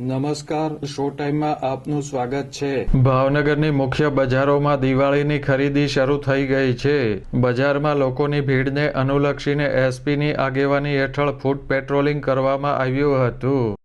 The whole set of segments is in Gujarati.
નમસ્કાર, શો ટાઈમમાં આપનું સ્વાગત છે. ભાવનગરની મુખ્ય બજારોમાં દિવાળીની ખરીદી શરૂ થઈ ગઈ છે. બજારમાં લોકોની ભીડને અનુલક્ષીને એસપીની આગેવાની હેઠળ ફૂટ પેટ્રોલિંગ કરવામાં આવ્યું હતું.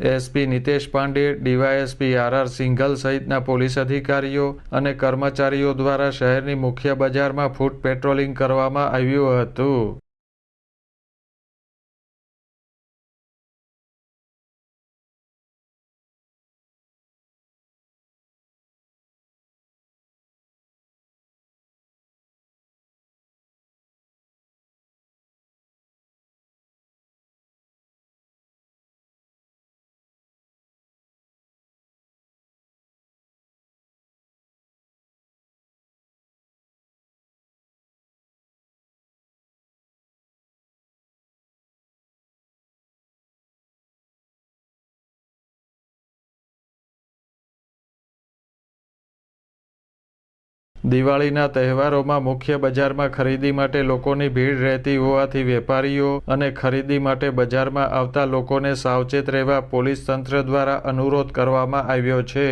SP Nitesh Pandey, DYSP R R Singhal સહિતના પોલીસ અધિકારીઓ અને કર્મચારીઓ દ્વારા શહેરની મુખ્ય બજારમાં ફૂટ પેટ્રોલિંગ કરવામાં આવ્યું હતું. દિવાળીના તહેવારોમાં મુખ્ય બજારમાં ખરીદી માટે લોકોની ભીડ રહેતી હોવાથી વેપારીઓ અને ખરીદી માટે બજારમાં આવતા લોકોને સાવચેત રહેવા પોલીસ તંત્ર દ્વારા અનુરોધ કરવામાં આવ્યો છે.